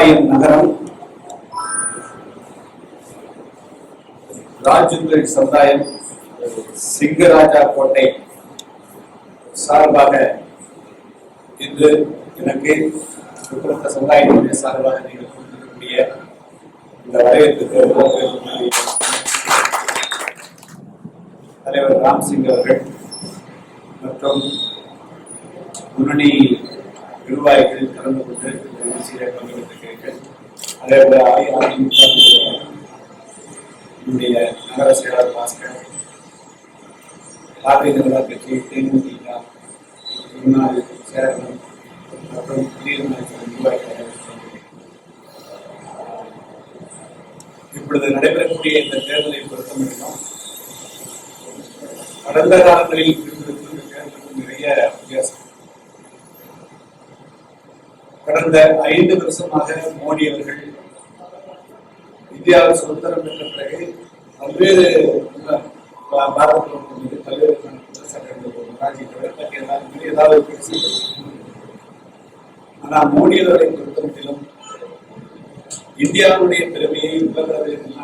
திருவாலயம் நகரம் ராஜேந்திர சமுதாயம் சிங்கராஜா கோட்டை சார்பாக இன்று எனக்கு சுற்றத்த சமுதாயத்தினுடைய சார்பாக நீங்கள் கொடுத்திருக்கக்கூடிய இந்த வரவேற்புக்கு தலைவர் ராம்சிங் அவர்கள் மற்றும் முன்னணி நிர்வாகிகள் கலந்து கொண்டு நிகழ்ச்சியில பங்கெடுத்திருக்கிறீர்கள் அதே போல என்னுடைய நகர செயலாளர் பாஸ்கர் பாரதிய ஜனதா கட்சி தேமுதிக முன்னாள் சேரகம் மற்றும் இப்பொழுது நடைபெறக்கூடிய இந்த தேர்தலை பொறுத்த முடியும் கடந்த காலங்களில் இருந்திருக்கும் தேர்தலுக்கும் நிறைய வித்தியாசம் கடந்த ஐந்து வருஷமாக மோடி அவர்கள் இந்தியாவில் சுதந்திரம் பெற்ற பிறகு பல்வேறு பாரதத்தில் பல்வேறு ஏதாவது பேசி ஆனால் மோடி அவர்களை பொறுத்தமட்டிலும் இந்தியாவுடைய பெருமையை உலகளவில்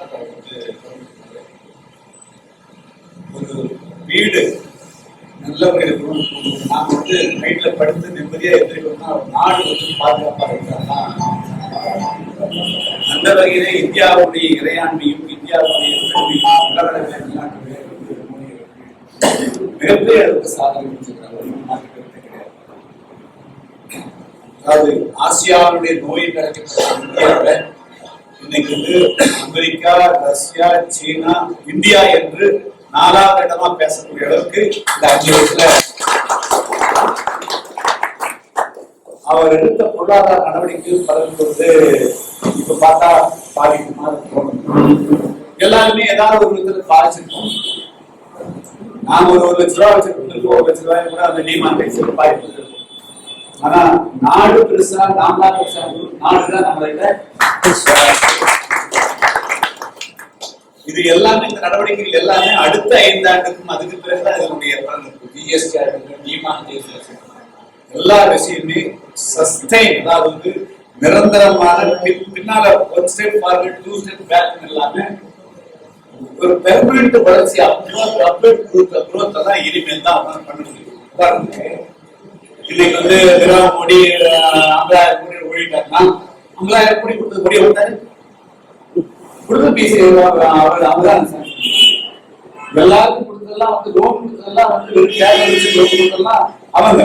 தான் ஒரு வீடு நல்லவங்க இருக்கணும் நாம வந்து நைட்ல படுத்து நிம்மதியா எந்திரிக்கணும்னா நாடு வந்து பாதுகாப்பா இருக்காங்கன்னா அந்த வகையிலே இந்தியாவுடைய இறையாண்மையும் இந்தியாவுடைய பெருமையும் உலகளவில் நிலைநாட்டுவதிலே மிகப்பெரிய அளவுக்கு சாதனை அதாவது ஆசியாவுடைய நோய் அழைக்கப்பட்ட இந்தியாவை இன்னைக்கு வந்து அமெரிக்கா ரஷ்யா சீனா இந்தியா என்று நாலாவது இடமா பேசக்கூடிய அளவுக்கு இந்த அஞ்சு வருஷத்துல அவர் எடுத்த பொருளாதார நடவடிக்கைகள் பலன் வந்து இப்ப பார்த்தா பாதிக்குமா எல்லாருமே ஏதாவது ஒரு விதத்துல பாதிச்சிருக்கோம் நாம ஒரு ஒரு லட்ச ரூபா வச்சிருக்கோம். ஒரு லட்ச ரூபாய் கூட அந்த டிமாண்டேஷன் பாதிப்பு ஆனா நாடு பெருசா நாம தான் பெருசா நாடுதான் நம்மள இது எல்லாமே இந்த நடவடிக்கைகள் எல்லாமே அடுத்த ஐந்து ஆண்டுக்கும் அதுக்கு பிறகுதான் இதனுடைய பலன் இருக்கும். ஜிஎஸ்டி ஆகட்டும் டிமாண்டேஷன் எல்லா விஷயமே சஸ்டைன் அதாவது வந்து நிரந்தரமான பின்னால one step forward two step back இல்லாம ஒரு பெர்மனன்ட் வளர்ச்சி அப்ரோட் அப்ரோட் குரூத் அப்ரோத் தான் இனிமேல் தான் அவனால பண்ண முடியும். உதாரணத்துக்கு இன்னைக்கு வந்து நிரவ் மோடி அஹ், ஐம்பதாயிரம் கோடி ஓடிட்டாருன்னா ஐம்பதாயிரம் கோடி கொடுத்தது மோடி விட்டாரு கொடுத்த பேசி அவர் அவர்தான் எல்லாருக்கும் கொடுத்ததெல்லாம் வந்து லோன் கொடுத்ததெல்லாம் வந்து ஒரு லோன் கொடுத்ததெல்லாம் அவங்க.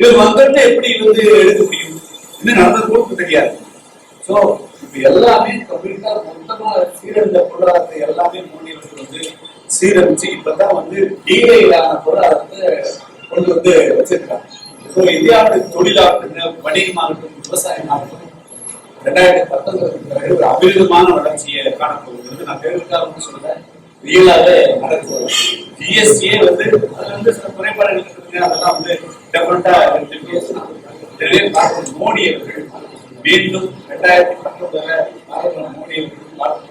இவர் வந்துட்டு எப்படி வந்து எடுக்க முடியும்? இன்னும் நடந்தது கூட தெரியாது சோ இது எல்லாமே கம்ப்ளீட்டா மொத்தமா சீரழிந்த பொருளாதாரத்தை எல்லாமே மோடி வந்து சீரழிச்சு இப்பதான் வந்து டீலையிலான பொருளாதாரத்தை கொண்டு வந்து வச்சிருக்காங்க. ஸோ இந்தியாவுடைய தொழிலாகட்டும் வணிகமாகட்டும் விவசாயமாகட்டும் ரெண்டாயிரத்தி பத்தொன்பதுக்கு பிறகு ஒரு அபிரிதமான வளர்ச்சியை காணப்போகிறது நான் தேர்தலுக்காக சொல்றேன். ரியலாவே நடக்குது ஜிஎஸ்டியே வந்து அதுல வந்து சில குறைபாடுகள் அதெல்லாம் வந்து டெஃபரெண்டா பேசலாம் மோடி அவர்கள் மீண்டும் ரெண்டாயிரத்தி பத்தொன்பதுல நரேந்திர மோடி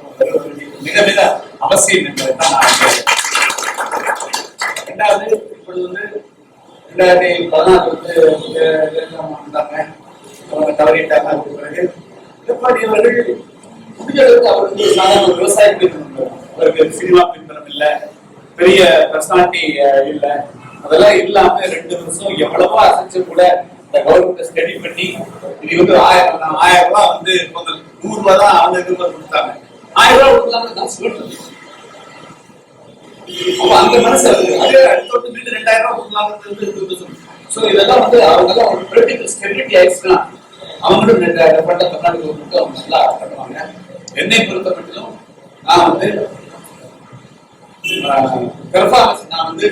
அவர்கள் மிக மிக அவசியம் என்பதை நான் ரெண்டாவது இப்பொழுது வந்து ரெண்டாயிரத்தி பதினாறு வந்து அவங்க தவறிட்டாங்க அதுக்கு பிறகு. எடப்பாடி அவர்கள் முடிஞ்ச அளவுக்கு அவர் வந்து சாதாரண விவசாய பின்பற்றம் அவருக்கு சினிமா பின்பற்றம் இல்ல பெரிய பர்சனாலிட்டி இல்ல. அதெல்லாம் இல்லாம ரெண்டு வருஷம் எவ்வளவோ அசைச்சு கூட இந்த கவர்மெண்ட் ஸ்டடி பண்ணி இது வந்து ஆயிரம் ஆயிரம் ரூபாய் வந்து முதல் நூறு ரூபாய் தான் அவங்க இது கொடுத்தாங்க. ஆயிரம் ரூபாய் கொடுத்தாங்க நான் சொல்றேன் அப்ப அந்த மனசு அது. அதே அடுத்த ஒரு மீண்டும் ரெண்டாயிரம் ரூபாய் கொடுத்தாங்க சோ இதெல்லாம் வந்து அவங்க எல்லாம் ஒரு பொலிட்டிக்கல் ஸ்டெபிலிட்டி ஆயிடுச்சுன்னா அவங்களும் பட்ட தமிழ்நாடு கவர்மெண்ட் அவங்க நல்லா பண்ணுவாங்க. என்னை பொறுத்த மட்டும் நான் வந்து பெர்ஃபார்மன்ஸ் நான் வந்து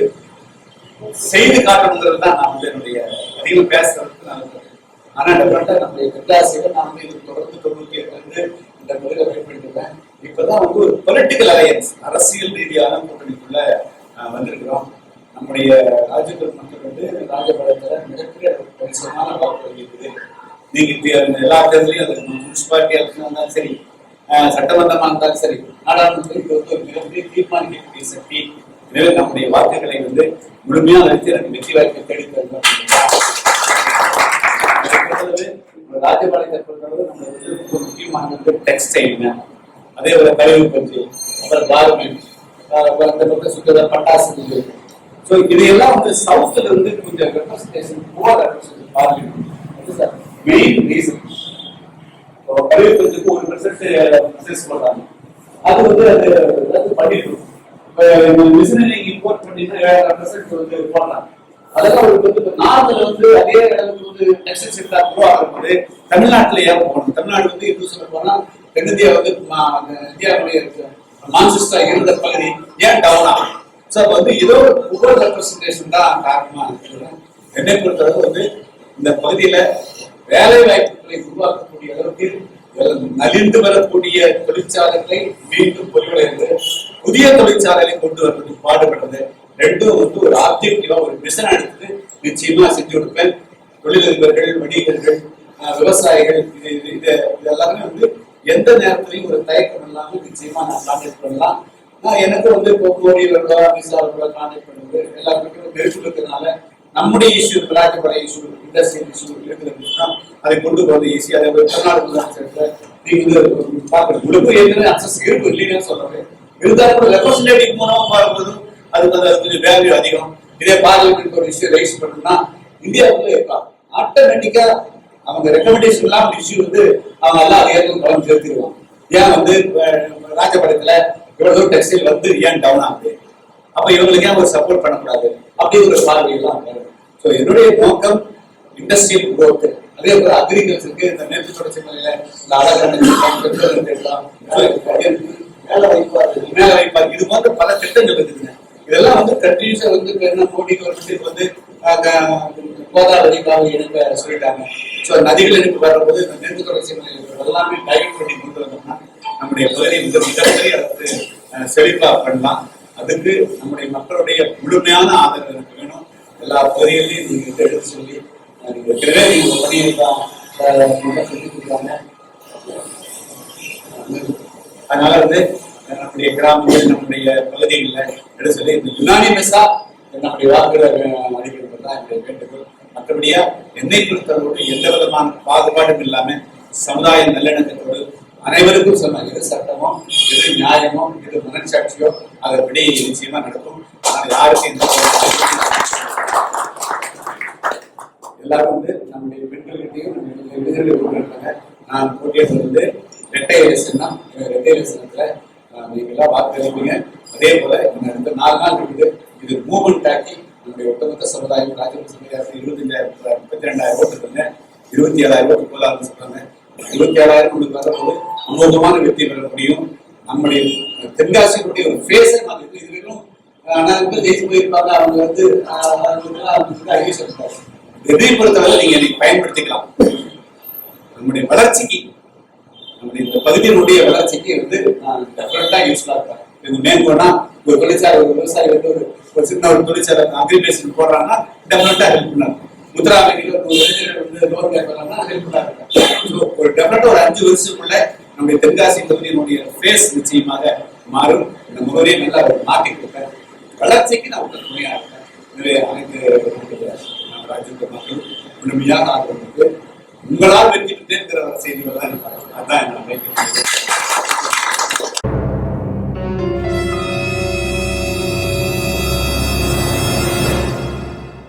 செய்து காட்டணுங்கிறது தான் நான் வந்து என்னுடைய அதிகம் பேசுறதுக்கு நான் விரும்புறேன். ஆனா டெஃபரெண்டா நம்முடைய கட்டாசிகள் நான் வந்து இது தொடர்ந்து தொண்ணூத்தி எட்டுல இருந்து இந்த முறையில பயன்படுத்திருக்கேன் இப்பதான் வந்து ஒரு பொலிட்டிக்கல் அலையன்ஸ் அரசியல் ரீதியான கூட்டணிக்குள்ள வந்திருக்கிறோம் நம்முடைய ராஜபுரம் மக்கள் வந்து ராஜபாளையத்துல மிகப்பெரிய ஒரு கணிசமான இருக்குது நீங்க இப்ப எல்லா தேர்தலையும் அது முனிசிபாலிட்டி எலெக்ஷன் இருந்தாலும் சரி ஆஹ், சட்டமன்றமா இருந்தாலும் சரி நாடாளுமன்றத்தில் இது வந்து ஒரு மிகப்பெரிய தீர்மானிக்கக்கூடிய சக்தி எனவே நம்முடைய வாக்குகளை வந்து முழுமையாக அளித்து எனக்கு வெற்றி வாய்ப்பை தேடி தருகிறோம். அதை பொறுத்தளவு ராஜபாளையத்தை பொறுத்தவரை நம்ம வந்து முக்கியமானது டெக்ஸ்டைலுங்க அதே ஒரு கழிவு பஞ்சு அப்புறம் கார்மெண்ட் அப்புறம் அந்த பக்கம் சுற்றுலா பட்டாசு ஸோ இதையெல்லாம் வந்து சவுத்துல இருந்து கொஞ்சம் ரெப்ரஸன்டேஷன் புவர் ரெப்ரஸன்டேஷன் பார்க்கணும். மெயின் ரீசன் கழிவு பஞ்சுக்கு ஒரு பெர்சென்ட் பண்றாங்க அது வந்து அது அது பண்ணிடணும் இப்போ மிஷினரி இம்போர்ட் பண்ணிட்டு ஏழாயிரம் பெர்சென்ட் வந்து பண்ணலாம் அதெல்லாம் ஒரு வந்து நார்மல் வந்து அதே அளவுக்கு வந்து டெக்ஸ்டைல் செக்டர் க்ரோ ஆகும்போது தமிழ்நாட்டில் ஏன் போகணும்? தமிழ்நாடு வந்து இன்னும் சொல்ல போனா தென்னிந்தியா வந்து மா- அந்த இந்தியாவுடைய மான்செஸ்டா இருந்த பகுதி ஏன் டவுன் ஆகும் ஸோ அப்போ வந்து ஏதோ ஒவ்வொரு ரெப்ரஸன்டேஷன் தான் காரணமாக இருக்கு என்னை பொறுத்தளவு வந்து இந்த பகுதியில வேலை வாய்ப்புகளை உருவாக்கக்கூடிய அளவுக்கு நலிந்து வரக்கூடிய தொழிற்சாலைகளை மீண்டும் பொறிவடைந்து புதிய தொழிற்சாலைகளை கொண்டு வர்றதுக்கு பாடுபட்டது ரெண்டும் வந்து ஒரு ஆப்ஜெக்டிவா ஒரு மிஷன் எடுத்து நிச்சயமா செஞ்சு கொடுப்பேன். தொழிலதிபர்கள் வணிகர்கள் விவசாயிகள் இது இது இது இதெல்லாமே வந்து எந்த நேரத்திலையும் ஒரு தயக்கம் இல்லாம நிச்சயமா நான் கான்டாக்ட் பண்ணலாம். நான் எனக்கு வந்து இப்போ கோடியிலோ கூட கான்டாக்ட் பண்ணுறது எல்லாருக்கும் நெருக்கல் இருக்கிறதுனால நம்முடைய இஷ்யூ விளையாட்டுப்படை இஷ்யூ இண்டஸ்ட்ரியல் இஷ்யூ இருக்கிறதுனா அதை கொண்டு போகிறது ஈஸி அதே போல தமிழ்நாடு முதலமைச்சர்கிட்ட நீங்க வந்து பார்க்கணும். உங்களுக்கு ஏற்கனவே அக்சஸ் இருக்கும் இல்லைன்னு சொல்றது இருந்தாலும் கூட ரெப்ரஸன்டேட்டிவ் மூலமா பார்க்கும்போது அதுக்கு அந்த கொஞ்சம் வேல்யூ அதிகம். இதே பார்லிமெண்ட் ஒரு இஷ்யூ ரைஸ் பண்ணணும்னா இந்தியாவுக்குள்ள இருக்கலாம் ஆட்டோமேட்டிக்கா அவங்க ரெக்கமெண்டேஷன் எல்லாம் இஷ்யூ வந்து அவங்க எல்லாம் அதிகாரிகள் கவனம் செலுத்திடுவான் ஏன் வந்து அஹ், ராஜபாளையத்துல இவ்வளவு தூரம் டெக்ஸ்டைல் வந்து ஏன் டவுன் ஆகுது? அப்ப இவங்களுக்கு ஏன் ஒரு சப்போர்ட் பண்ணக்கூடாது? அப்படிங்கிற ஒரு பார்வையெல்லாம் ஸோ என்னுடைய நோக்கம் இண்டஸ்ட்ரியல் குரோத் அதே போல அக்ரிகல்ச்சருக்கு இந்த மேற்கு தொடர்ச்சி மலையில இந்த அழகான திட்டம், பெட்ரோல் வேலை வாய்ப்பு மேல வாய்ப்பு இது போன்ற பல திட்டங்கள் இருக்குதுங்க இதெல்லாம் வந்து கண்டினியூஸா வந்து என்ன மோடி கவர்மெண்ட் வந்து கோதாவரி காவிரி இணைப்ப சொல்லிட்டாங்க. ஸோ நதிகள் இணைப்பு வரும்போது இந்த மேற்கு தொடர்ச்சி எல்லாமே டைவர்ட் பண்ணி கொண்டு வந்தோம்னா நம்முடைய பகுதி மிக மிகப்பெரிய அளவுக்கு செழிப்பா பண்ணலாம். அதுக்கு நம்முடைய மக்களுடைய முழுமையான ஆதரவு எனக்கு வேணும். எல்லா பகுதிகளையும் நீங்க எடுத்து சொல்லி ஏற்கனவே நீங்க பணியை தான் சொல்லி கொடுத்தாங்க. அதனால வந்து நம்முடைய கிராமங்கள் நம்முடைய பகுதிகளில் எடுத்து சொல்லி இந்த யுனானிமஸா நம்முடைய வாக்குகளை அளிக்கிறது தான் என்னுடைய வேண்டுகோள். மற்றபடியா என்னை பொறுத்தவரோடு எந்த விதமான பாகுபாடும் இல்லாம சமுதாய நல்லிணக்கத்தோடு அனைவருக்கும் சொன்ன எது சட்டமோ எது நியாயமோ எது மனசாட்சியோ அதன்படி நிச்சயமா நடக்கும். ஆனால் யாருக்கும் எந்த எல்லாரும் வந்து நம்முடைய பெண்கள்கிட்டையும் நம்முடைய இளைஞர்கள் நான் போட்டியிட்டு வந்து ரெட்டை எலெக்ஷன் தான் ரெட்டை எலெக்ஷன்ல நீங்க எல்லாம் அதே போல இன்னும் இந்த நாலு நாள் இருக்குது. இது மூவ்மெண்ட் ஆக்கி நம்முடைய ஒட்டுமொத்த சமுதாயம் ராஜபக்ச சமுதாயத்தில் இருபத்தஞ்சாயிரம் முப்பத்தி ரெண்டாயிரம் ஓட்டு இருக்குங்க. இருபத்தி ஏழாயிரம் ஓட்டு போதாதுன்னு சொல்றாங்க. இருபத்தி ஏழாயிரம் உங்களுக்கு வரும்போது அமோகமான வெற்றி பெற முடியும். நம்முடைய தென்காசியினுடைய ஒரு ஃபேஸை மாற்றி இது வரைக்கும் நான் ஜெயிச்சு போயிருப்பாங்க. அவங்க வந்து அறிவு சொல்லுவாங்க எதை பொறுத்தவரை நீங்க இன்னைக்கு பயன்படுத்திக்கலாம். நம்முடைய வளர்ச்சிக்கு இந்த பகுதியினுடைய வளர்ச்சிக்கு வந்து நான் டெஃபரெண்டா யூஸ்ஃபுல்லா இருப்பேன் இது மேற்கொண்டா ஒரு தொழிற்சாலை ஒரு விவசாயி வந்து ஒரு ஒரு சின்ன ஒரு தொழிற்சாலை அக்ரிகல்ச்சர் போடுறாங்கன்னா டெஃபரெண்டா ஹெல்ப் பண்ணாங்க. முத்ரா வங்கியில் ஒரு வந்து லோன் கேட்கலாம்னா ஹெல்ப் பண்ணாரு ஒரு டெஃபரெண்டா ஒரு அஞ்சு வருஷத்துக்குள்ள நம்முடைய தென்காசி பகுதியினுடைய ஃபேஸ் நிச்சயமாக மாறும். இந்த முகவரியை நல்லா ஒரு மாற்றி கொடுப்பேன் வளர்ச்சிக்கு நான் உங்க துணையாக இருக்கேன். எனவே அனைத்து ராஜ்யத்தை மக்கள் முழுமையாக உங்களால் வெற்றி பெற்றேங்கிற செய்திகள் தான் எனக்கு அதான் நான் நினைக்கிறேன்